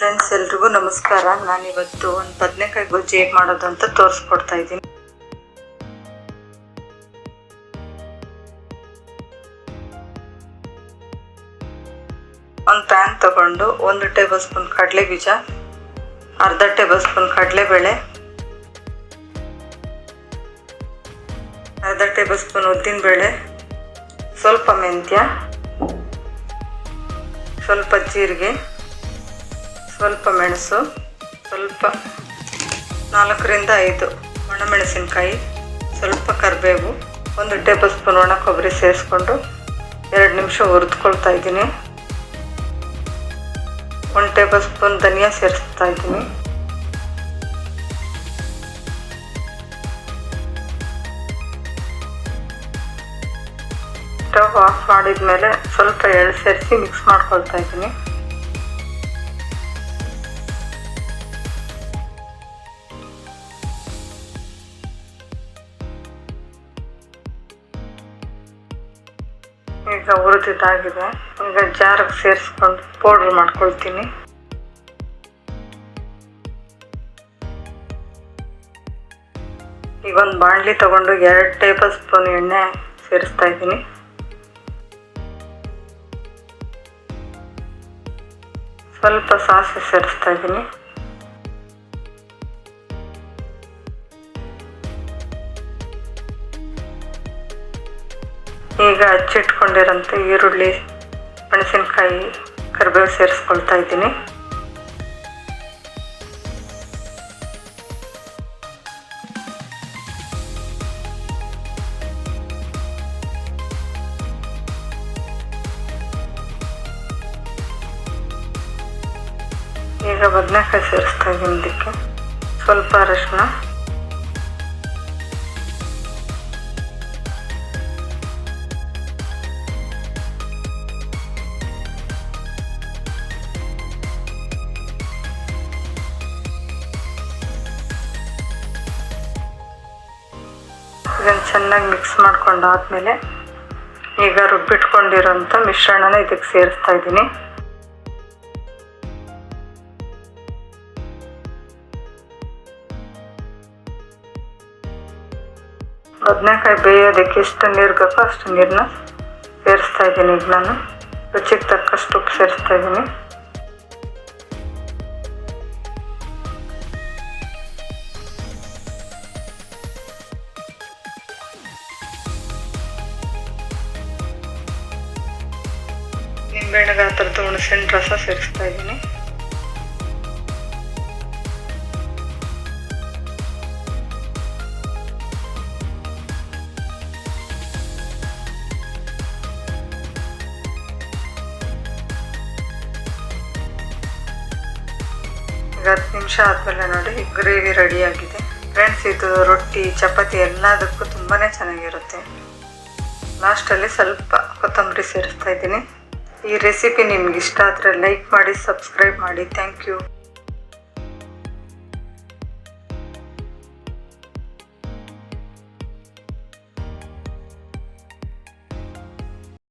Friends ಎಲ್ರಿಗೂ ನಮಸ್ಕಾರ. ನಾನಿವತ್ತು ಒಂದು ಬದನೆಕಾಯಿ ಗೊಜ್ಜು ಹೇಗೆ ಮಾಡೋದು ಅಂತ ತೋರಿಸ್ಕೊಡ್ತಾ ಇದ್ದೀನಿ. ಒಂದು ಪ್ಯಾನ್ ತಗೊಂಡು ಒಂದು ಟೇಬಲ್ ಸ್ಪೂನ್ ಕಡಲೆ ಬೀಜ, ಅರ್ಧ ಟೇಬಲ್ ಸ್ಪೂನ್ ಕಡಲೆಬೇಳೆ ಅರ್ಧ ಟೇಬಲ್ ಸ್ಪೂನ್ ಉದ್ದಿನಬೇಳೆ ಸ್ವಲ್ಪ ಮೆಂತ್ಯ, ಸ್ವಲ್ಪ ಜೀರಿಗೆ ಸ್ವಲ್ಪ ಮೆಣಸು, ಸ್ವಲ್ಪ ನಾಲ್ಕರಿಂದ ಐದು ಒಣಮೆಣಸಿನ್ಕಾಯಿ, ಸ್ವಲ್ಪ ಕರಿಬೇವು, ಒಂದು ಟೇಬಲ್ ಸ್ಪೂನ್ ಒಣ ಕೊಬ್ಬರಿ ಸೇರಿಸ್ಕೊಂಡು ಎರಡು ನಿಮಿಷ ಹುರಿದ್ಕೊಳ್ತಾ ಇದ್ದೀನಿ. ಒಂದು ಟೇಬಲ್ ಸ್ಪೂನ್ ಧನಿಯಾ ಸೇರಿಸ್ತಾ ಇದ್ದೀನಿ. ಸ್ಟವ್ ಆಫ್ ಮಾಡಿದ್ಮೇಲೆ ಸ್ವಲ್ಪ ಎಳ್ಳು ಸೇರಿಸಿ ಮಿಕ್ಸ್ ಮಾಡ್ಕೊಳ್ತಾ ಇದ್ದೀನಿ. ಈಗ ಹುರಿದಿದ್ದಾಗಿದೆ ಈಗ ಜಾರಿಗೆ ಸೇರಿಸ್ಕೊಂಡು ಪೌಡ್ರ್ ಮಾಡ್ಕೊಳ್ತೀನಿ. ಈಗ ಒಂದು ಬಾಣಲಿ ತಗೊಂಡು ಎರಡು ಟೇಬಲ್ ಸ್ಪೂನ್ ಎಣ್ಣೆ ಸೇರಿಸ್ತಾ ಇದ್ದೀನಿ. ಸ್ವಲ್ಪ ಸಾಸಿವೆ ಸೇರಿಸ್ತಾ ಇದ್ದೀನಿ. ಈಗ ಹಚ್ಚಿಟ್ಕೊಂಡಿರೋಂಥ ಈರುಳ್ಳಿ ಮೆಣಸಿನ್ಕಾಯಿ ಕರಿಬೇವು ಸೇರಿಸ್ಕೊಳ್ತಾ ಇದ್ದೀನಿ. ಈಗ ಬದನೆಕಾಯಿ ಸೇರಿಸ್ತಾ ಇದ್ದೀನಿ ಇದಕ್ಕೆ. ಸ್ವಲ್ಪ ಅರಶಿನ. ಇದನ್ನು ಚೆನ್ನಾಗಿ ಮಿಕ್ಸ್ ಮಾಡ್ಕೊಂಡಾದ್ಮೇಲೆ ಈಗ ರುಬ್ಬಿಟ್ಕೊಂಡಿರೋಂಥ ಮಿಶ್ರಣನ ಇದಕ್ಕೆ ಸೇರಿಸ್ತಾ ಇದ್ದೀನಿ. ಬದನೆಕಾಯಿ ಬೇಯೋದಕ್ಕೆ ಎಷ್ಟು ನೀರು ಬೇಕೋ ಅಷ್ಟು ನೀರನ್ನ ಸೇರಿಸ್ತಾ ಇದ್ದೀನಿ ಈಗ ನಾನು. ರುಚಿಗೆ ತಕ್ಕಷ್ಟು ಉಪ್ಪು ಸೇರಿಸ್ತಾ ಇದ್ದೀನಿ. ನಿಂಬೆಹಣ್ಣು ಗಾತ್ರದ ಹುಣಸೆಹಣ್ಣು ರಸ ಸೇರಿಸ್ತಾ ಇದ್ದೀನಿ. ಈಗ ಹತ್ತು ನಿಮಿಷ ಆದಮೇಲೆ ನೋಡಿ, ಗ್ರೇವಿ ರೆಡಿಯಾಗಿದೆ. ಫ್ರೆಂಡ್ಸ್ ಇದು ರೊಟ್ಟಿ, ಚಪಾತಿ ಎಲ್ಲದಕ್ಕೂ ತುಂಬಾ ಚೆನ್ನಾಗಿರುತ್ತೆ. ಲಾಸ್ಟಲ್ಲಿ ಸ್ವಲ್ಪ ಕೊತ್ತಂಬರಿ ಸೇರಿಸ್ತಾ ಇದ್ದೀನಿ. ಈ ರೆಸಿಪಿ ನಿಮ್ಗೆ ಇಷ್ಟ ಆದರೆ ಲೈಕ್ ಮಾಡಿ ಸಬ್ಸ್ಕ್ರೈಬ್ ಮಾಡಿ. Thank you